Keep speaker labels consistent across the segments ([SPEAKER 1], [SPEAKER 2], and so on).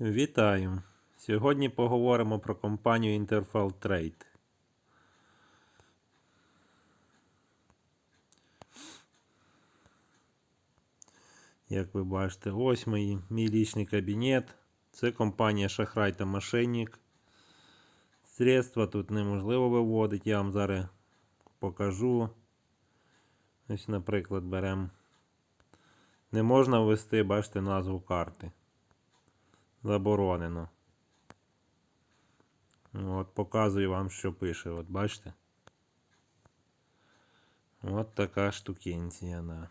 [SPEAKER 1] Вітаю! Сьогодні поговоримо про компанію Interfall Trade. Як ви бачите, ось мій, мій лічний кабінет. Це компанія Шахрай та Мошенник. Средства тут неможливо виводити, я вам зараз покажу. Ось, наприклад, беремо. Не можна ввести, бачите, назву карти. Заборонено. От, показую вам, що пише. От бачите? От така штукенція, да.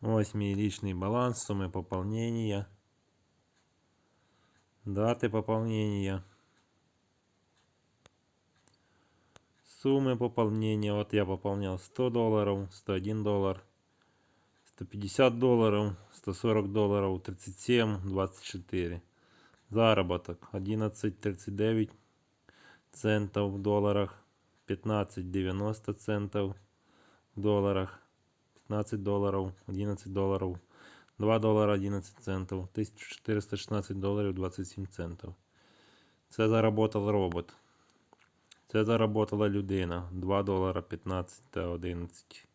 [SPEAKER 1] Ось мій лічний баланс, суми пополнения. Дати пополнения. Суммы пополнения. Вот я пополнял 100 долларов, 101 доллар, 150 долларов, 140 долларов, 37, 24. Заработок 11.39 центов в долларах, 15.90 центов в долларах, 15 долларов, 11 долларов, 2 доллара 11 центов, 1416 долларів 27 центів. Це заработав робот. Це заработала людина. 2 долара 15 та 11.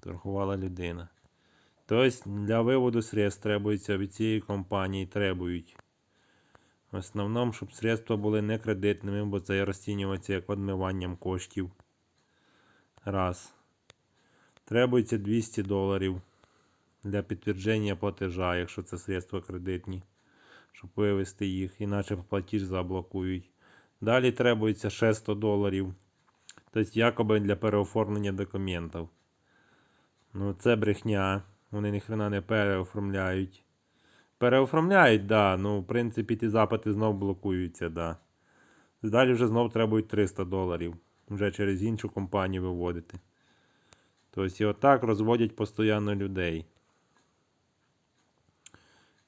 [SPEAKER 1] Торгувала людина. Тобто для виводу средств требується від цієї компанії требують. В основному, щоб средства були не кредитними, бо це розцінюється як відмиванням коштів. Раз. Требується 200 доларів для підтвердження платежа, якщо це средства кредитні, щоб вивести їх, іначе платіж заблокують. Далі требується ще 100 доларів. Тобто якоби для переоформлення документів. Ну, це брехня. Вони ніхрена не переоформляють. Переоформляють, да. Ну, в принципі, ті запити знов блокуються, да. Далі вже знов требують 300 доларів. Вже через іншу компанію виводити. Тобто і отак розводять постійно людей.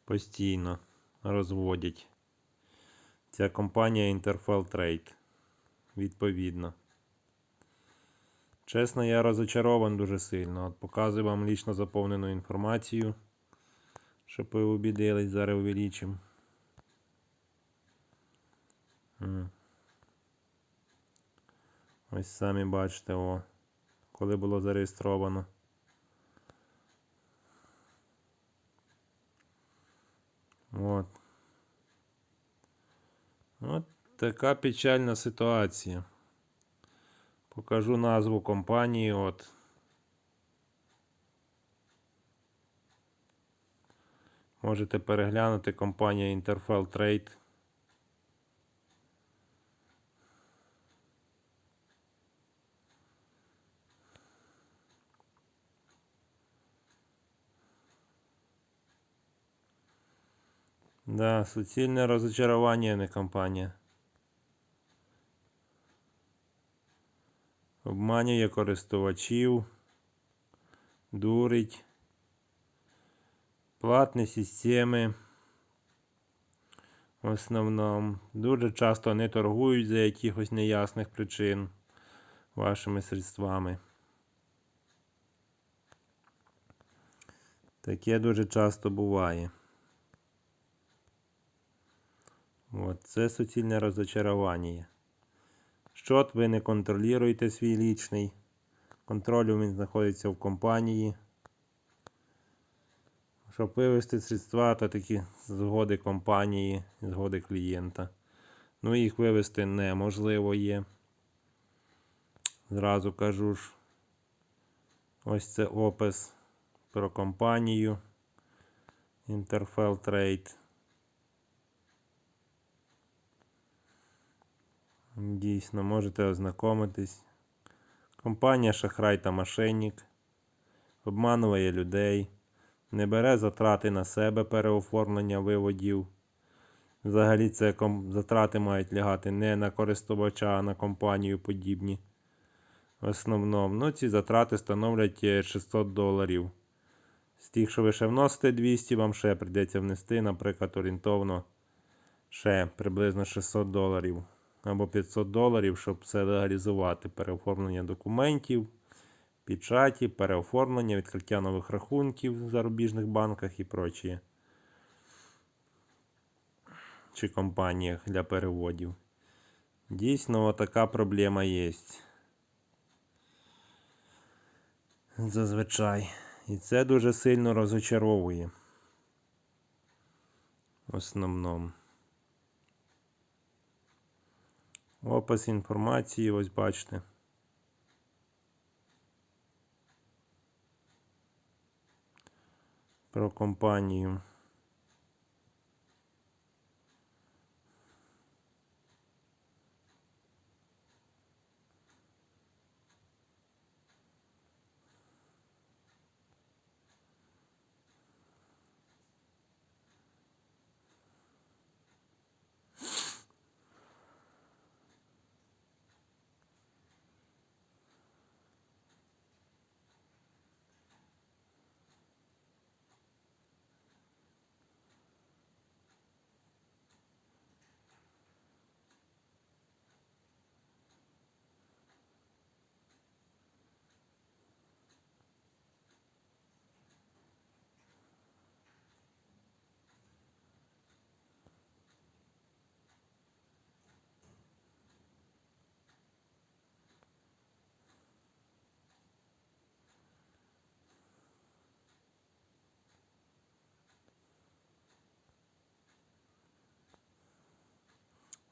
[SPEAKER 1] Постійно розводять. Ця компанія Interfell Trade. Відповідно. Чесно, я розочарован дуже сильно. От показую вам лічно заповнену інформацію. Щоб ви убідились, зараз увеличимо. Ось самі бачите, о, коли було зареєстровано. От. От така печальна ситуація. Покажу назву компанії. От. Можете переглянути компанія Interfell Trade. Да, суцільне розочарування, не компанія. Обманює користувачів, дурить, платні системи. В основному дуже часто не торгують за якихось неясних причин вашими средствами. Таке дуже часто буває. От, це суцільне розочарування. Щот ви не контролюєте свій лічний. Контроль він знаходиться в компанії. Щоб вивести средства, то такі згоди компанії, згоди клієнта. Ну, їх вивести неможливо є. Зразу кажу ж. Ось це опис про компанію Interfell Trade. Дійсно, можете ознакомитись. Компанія Шахрай та Мошенник обманує людей, не бере затрати на себе переоформлення виводів. Взагалі, це затрати мають лягати не на користувача, а на компанію подібні. В основному, ну, ці затрати становлять е, 600 доларів. З тих, що ви ще вносите 200, вам ще прийдеться внести, наприклад, орієнтовно ще приблизно 600 доларів або 500 доларів, щоб все легалізувати. Переоформлення документів, печаті, переоформлення, відкриття нових рахунків в зарубіжних банках і прочее. чи компаніях для переводів. Дійсно, така проблема є. Зазвичай. І це дуже сильно розочаровує. В основному. Опис інформації, ось бачите. Про компанію.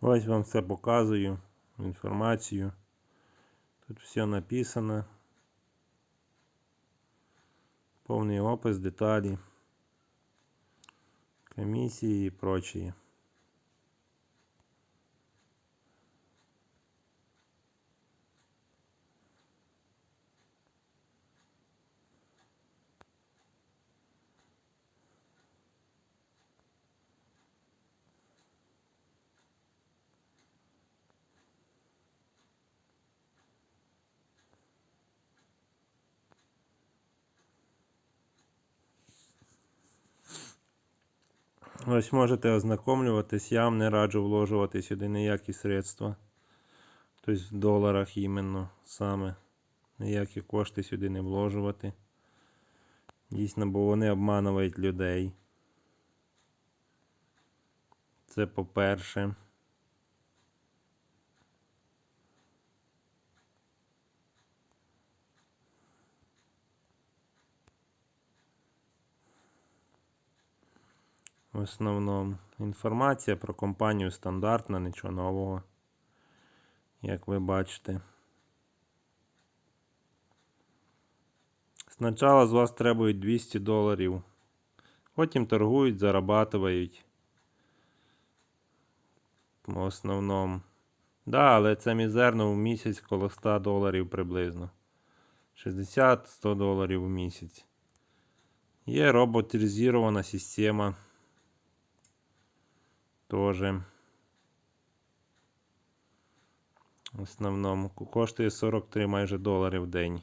[SPEAKER 1] Ось вам все показую. Інформацію. Тут все написано. Повний опис, деталі. Комісії і прочее. Ось можете ознакомлюватись. Я вам не раджу вложувати сюди ніякі средства. Тобто в доларах іменно саме. Ніякі кошти сюди не вложувати. Дійсно, бо вони обманують людей. Це по-перше. В основному інформація про компанію стандартна, нічого нового. Як ви бачите. Спочатку з вас требують 200 доларів. Потім торгують, зарабатують. В основному. Да, але це мізерно в місяць коло 100 доларів приблизно. 60-100 доларів в місяць. Є роботизована система. Тоже. В основному коштує 43 майже доларів в день.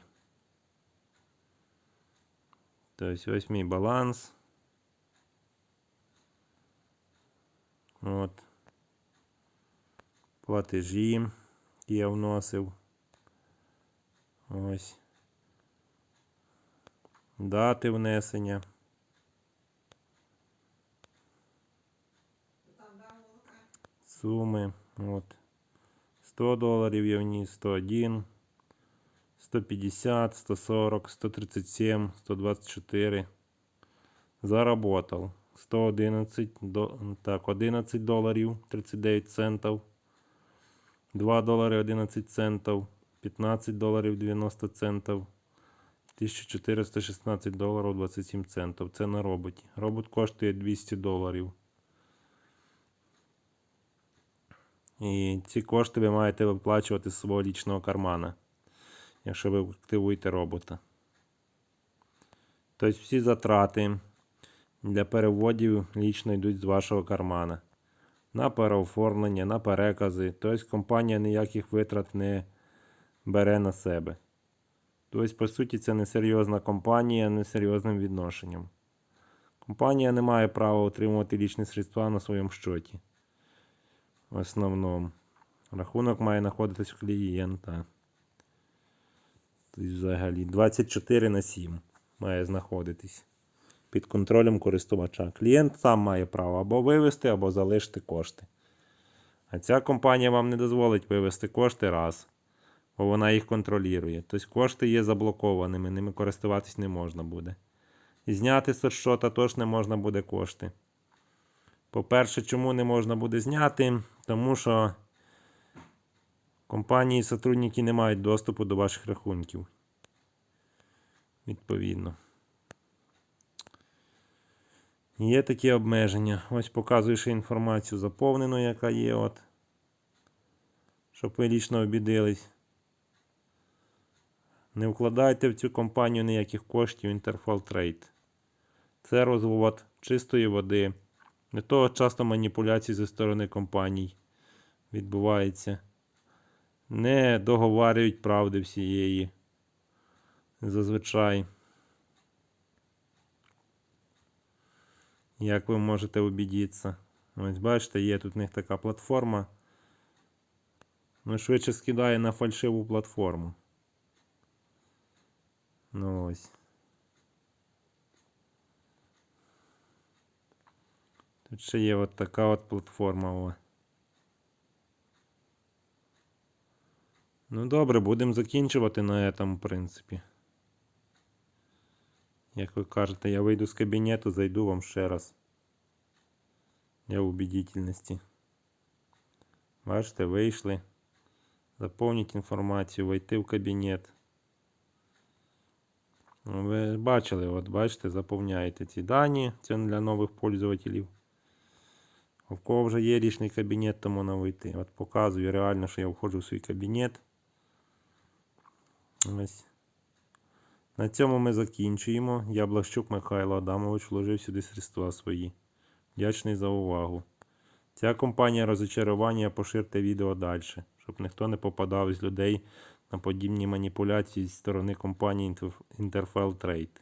[SPEAKER 1] Тобто ось мій баланс. От. Платежі, які я вносив. Ось. Дати внесення. Суми. От. 100 доларів я вніс, 101, 150, 140, 137, 124. Заработал. 111, до, так, 11 доларів 39 центів. 2 долари 11 центів. 15 доларів 90 центів. 1416 доларів 27 центів. Це на роботі. Робот коштує 200 доларів. І ці кошти ви маєте виплачувати з свого лічного кармана, якщо ви активуєте робота. Тобто всі затрати для переводів лічно йдуть з вашого кармана. На переоформлення, на перекази. Тобто компанія ніяких витрат не бере на себе. Тобто, по суті, це несерйозна компанія несерйозним відношенням. Компанія не має права отримувати лічні средства на своєму щоті. В основному. Рахунок має знаходитись у клієнта. Тобто взагалі 24 на 7 має знаходитись. під контролем користувача. Клієнт сам має право або вивести, або залишити кошти. А ця компанія вам не дозволить вивести кошти раз, бо вона їх контролює. Тобто кошти є заблокованими, ними користуватись не можна буде. І зняти з шота теж не можна буде кошти. По-перше, чому не можна буде зняти? Тому що компанії і сотрудники не мають доступу до ваших рахунків. Відповідно. Є такі обмеження. Ось показую ще інформацію заповнену, яка є. От. Щоб ви лічно обідились. Не вкладайте в цю компанію ніяких коштів Interfall Trade. Це розвод чистої води. Не того часто маніпуляцій зі сторони компаній відбувається. Не договарюють правди всієї. Зазвичай. Як ви можете убедитися? Ось бачите, є тут в них така платформа. Ну, швидше скидає на фальшиву платформу. Ну ось. Тут ще є от така от платформа. Ну добре, будемо закінчувати на цьому принципі. Як ви кажете, я вийду з кабінету, зайду вам ще раз. Для убедительності. Бачите, вийшли. Заповніть інформацію, войти в кабінет. Ну, Ви бачили, от бачите, заповняєте ці дані. Це для нових пользователів. В кого вже є річний кабінет, то можна вийти. От показую реально, що я входжу в свій кабінет. Ось. На цьому ми закінчуємо. Я Блащук Михайло Адамович вложив сюди средства свої. Вдячний за увагу. Ця компанія розочарування поширте відео далі, щоб ніхто не попадав з людей на подібні маніпуляції зі сторони компанії Interfell Trade.